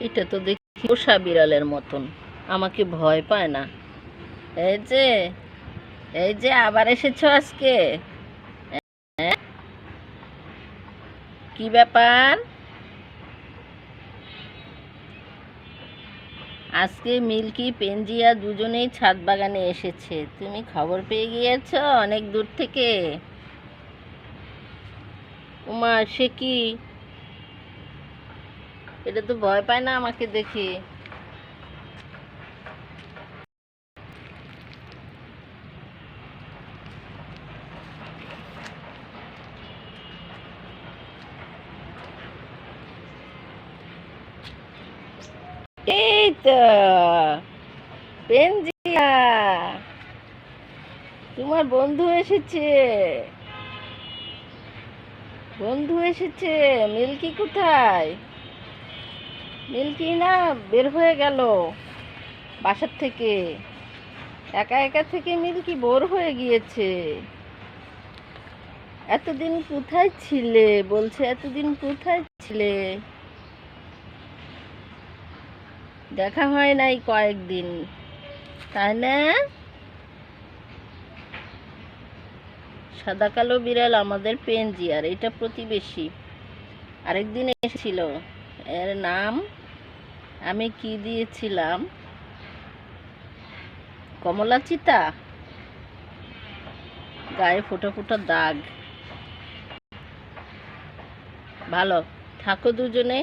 এটা তো দেখি পোষা বিড়ালের মতন। আমাকে ভয় পায় না। এই যে এই যে আবার এসেছ আজকে। হ্যাঁ? কি ব্যাপার? আজকে মিল্কি, পেনজিয়া দুজনেই ছাদ বাগানে এসেছে। তুমি খবর পেয়ে গিয়েছো অনেক দূর থেকে। উমা, সে কি? এটা তো ভয় পায় না আমাকে দেখি। এই তোমার বন্ধু এসেছে। বন্ধু এসেছে, মিল্কি কোথায়? মিল্কি না বের হয়ে গেল। বাসার থেকে। একা একা থেকে মিল্কি বোর হয়ে গিয়েছে। এতদিন কোথায় ছিলে? বলছে, এতদিন কোথায় ছিলে? দেখা হয় নাই কয়েকদিন। তাই না? সাদা কালো বিড়াল আমাদের পেনজিয়ার এটা প্রতিবেশী। আরেকদিন এসেছিল। এর নাম আমি কি দিয়েছিলাম? কমলা চিতা গায়ে ফোটা ফোটা দাগ। ভালো থাকো দুজনে।